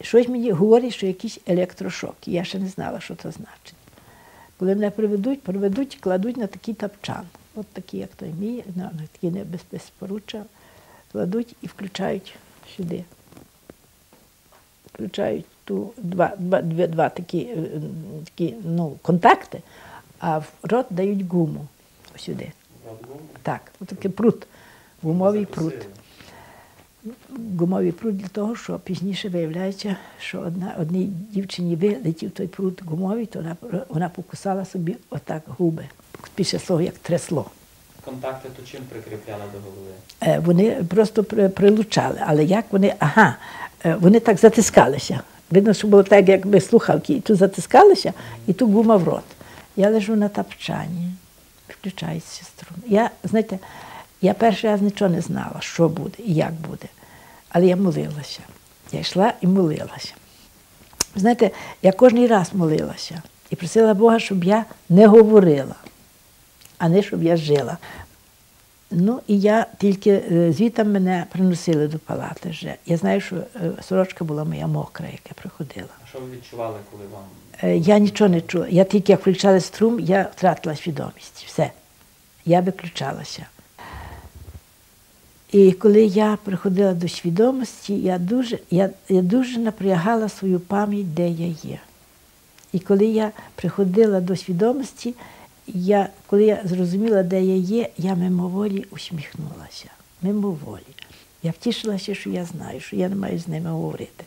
щось мені говорить, що якийсь електрошок. І я ще не знала, що це значить. Коли мене приведуть, приведуть, і кладуть на такий тапчан. От такий, як той мій, на, такий небезпоруччя, кладуть і включають сюди. Включають ту два, два, дві, два такі, е, такі ну, контакти, а в рот дають гуму сюди. Так, отакий прут, гумовий прут. Гумовий прут для того, що пізніше виявляється, що одна, одній дівчині вилетів той прут гумовий, то вона, вона покусала собі отак губи. Після того, як трясло. Контакти то чим прикріпляли до голови? Е, Вони просто при- прилучали, але як вони, ага, е, вони так затискалися. Видно, що було так, якби слухавки, і тут затискалися, і тут гума в рот. Я лежу на тапчані, включається струн. Я, знаєте, я перший раз нічого не знала, що буде і як буде. Але я молилася. Я йшла і молилася. Знаєте, я кожен раз молилася і просила Бога, щоб я не говорила, а не щоб я жила. Ну і я тільки е, звідти мене приносили до палати вже. Я знаю, що е, сорочка була моя мокра, як я приходила. А що ви відчували, коли вам Е, Я нічого не чула. Я тільки як включали струм, я втратила свідомість. Все. Я виключалася. І коли я приходила до свідомості, я дуже, я, я дуже напрягала свою пам'ять, де я є. І коли я приходила до свідомості, я, коли я зрозуміла, де я є, я мимоволі усміхнулася. Мимоволі. Я втішилася, що я знаю, що я не маю з ними говорити.